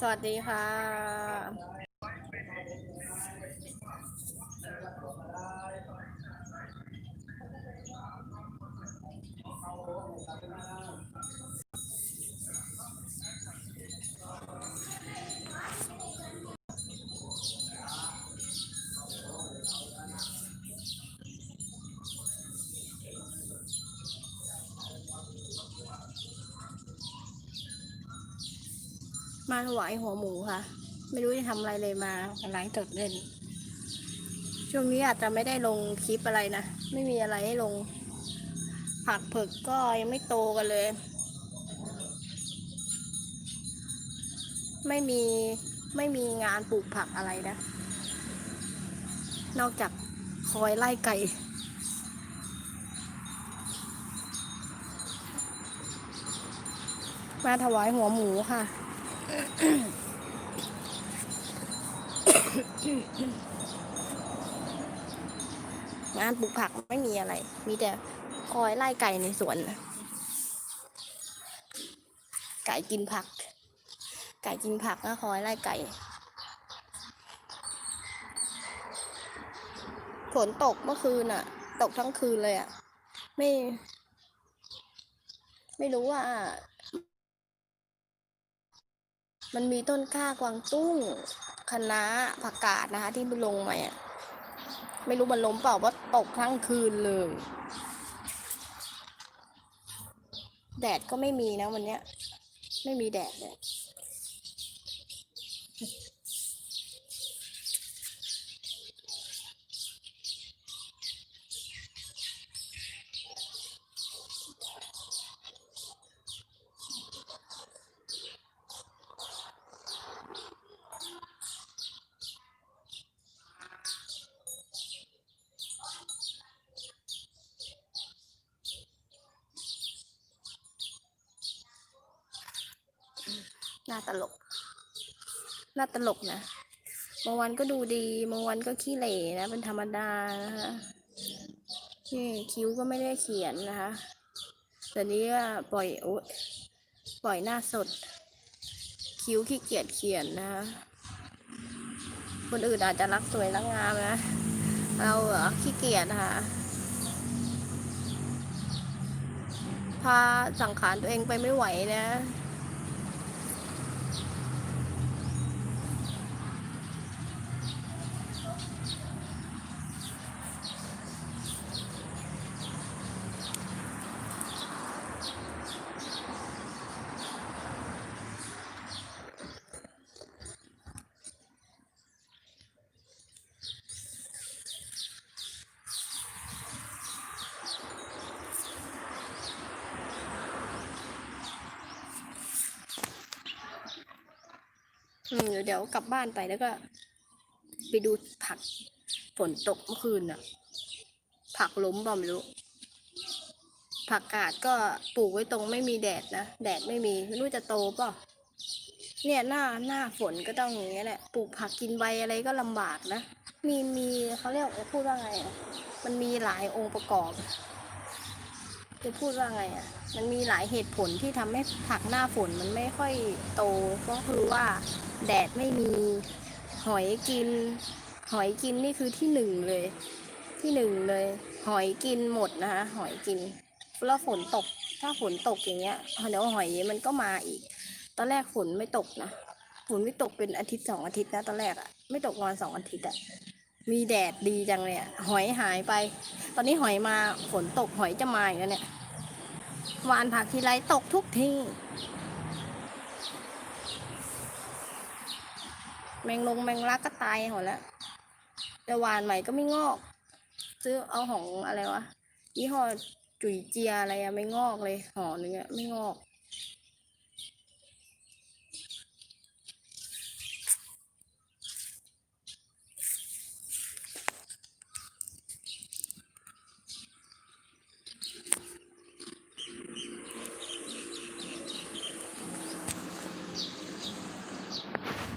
สวัสดีค่ะ มาถวายหัวหมูค่ะ ไม่รู้จะทำอะไรเลยมาไลฟ์สดเล่น ช่วงนี้อาจจะไม่ได้ลงคลิปอะไรนะ ไม่มีอะไรให้ลง ผักเผือกก็ยังไม่โตกันเลย ไม่มีไม่มีงานปลูกผักอะไรนะ นอกจากคอยไล่ไก่มาถวายหัวหมูค่ะ งานปลูกผักไม่มีอะไร มีแต่คอยไล่ไก่ในสวน ไก่กินผัก ไก่กินผักก็คอยไล่ไก่ ฝนตกเมื่อคืนอะ ตกทั้งคืนเลยอะ ไม่ ไม่รู้ว่า มันมีต้นกล้ากวางตุ้งคะน้าผักกาดนะคะ ที่มันลงมาอะไม่รู้มันล้มเปล่าว่าตกทั้งคืนเลย แดดก็ไม่มีนะวันเนี้ย ไม่มีแดดเลย น่าตลก น่าตลกนะบางวันก็ดูดีบางวันก็ขี้เหร่นะเป็นธรรมดานะคะนี่คิ้วก็ไม่ได้เขียนนะคะแต่นี้ปล่อยโอ๊ยปล่อยหน้าสด คิ้วขี้เกียจเขียนนะคะคนอื่นอาจจะรักสวยรักงามนะ เราเหรอขี้เกียจนะคะพาสังขารตัวเองไปไม่ไหวนะ อืมเดี๋ยวเดี๋ยวกลับบ้านไปแล้วก็ ไปดูผักฝนตกเมื่อคืนน่ะผักล้มเปล่าไม่รู้ ผักกาดก็ปลูกไว้ตรงไม่มีแดดนะ แดดไม่มีไม่รู้จะโตเปล่าเนี่ยหน้าหน้าฝนก็ต้องอย่างเงี้ยแหละ ปลูกผักกินใบอะไรก็ลำบากนะ มีมีเขาเรียกพูดว่าไง มันมีหลายองค์ประกอบ จะพูดว่าไงอะ มันมีหลายเหตุผลที่ทำให้ผักหน้าฝนมันไม่ค่อยโต ก็คือว่าแดดไม่มีหอยกิน หอยกินนี่คือที่หนึ่งเลย ที่หนึ่งเลย หอยกินหมดนะคะหอยกินแล้วฝนตก ถ้าฝนตกอย่างเงี้ยเดี๋ยวหอยมันก็มาอีก ตอนแรกฝนไม่ตกนะฝนไม่ตกเป็นอาทิตย์สองอาทิตย์นะตอนแรกอะไม่ตกประมาณสองอาทิตย์อะ มีแดดดีจังเลยอะหอยหายไป ตอนนี้หอยมาฝนตกหอยจะมาอีกแล้วเนี่ยวานผักทีไรตกทุกทีแมงลงแมงลักก็ตายหมดแล้วแต่วานใหม่ก็ไม่งอก ซื้อเอาของอะไรวะยี่ห้อจุ๋ยเจียอะไรอะไม่งอกเลยห่อนึ่งอะไม่งอก